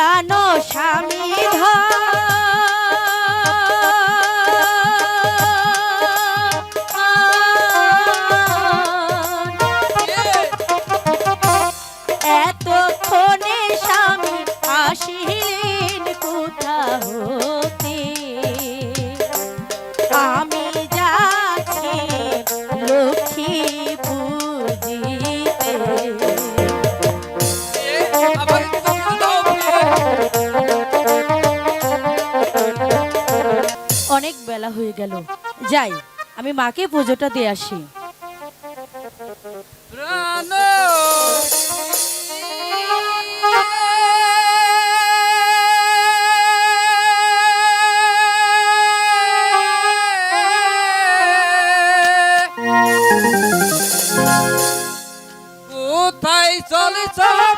পুরানো স্বামী ধর। বেলা হয়ে গেল। যাই আমি মাকে পুজোটা দিয়ে আসি। কোথায় চলে চলে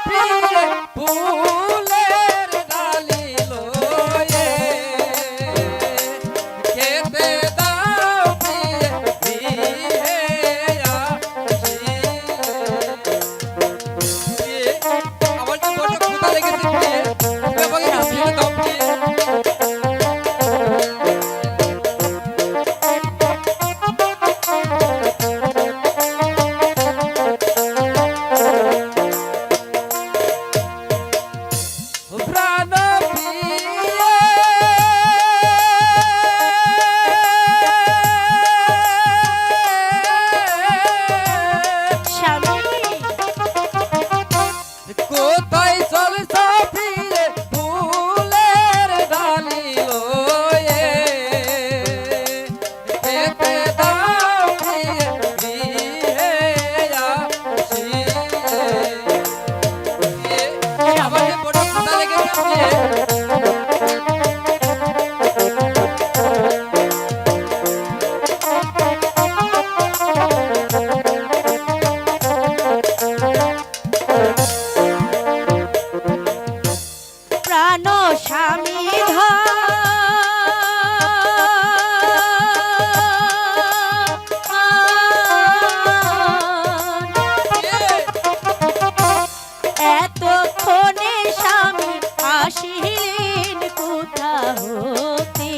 এতক্ষণে স্বামী আসিলেন কোথা হতে।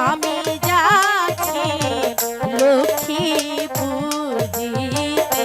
আমি যাচ্ছি লক্ষ্মী পুজিতে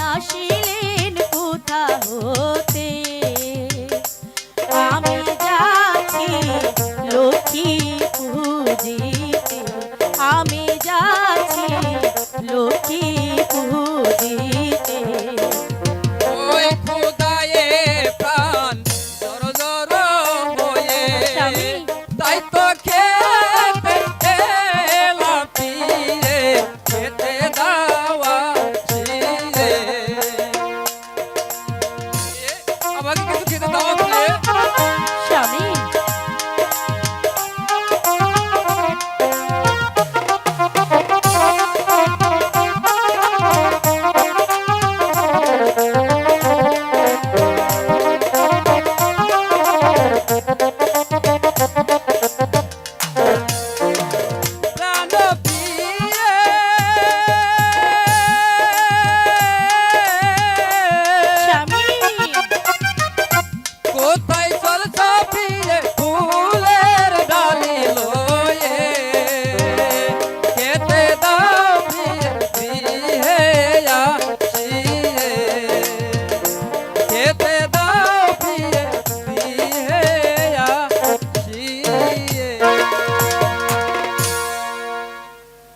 পুজিতে oh.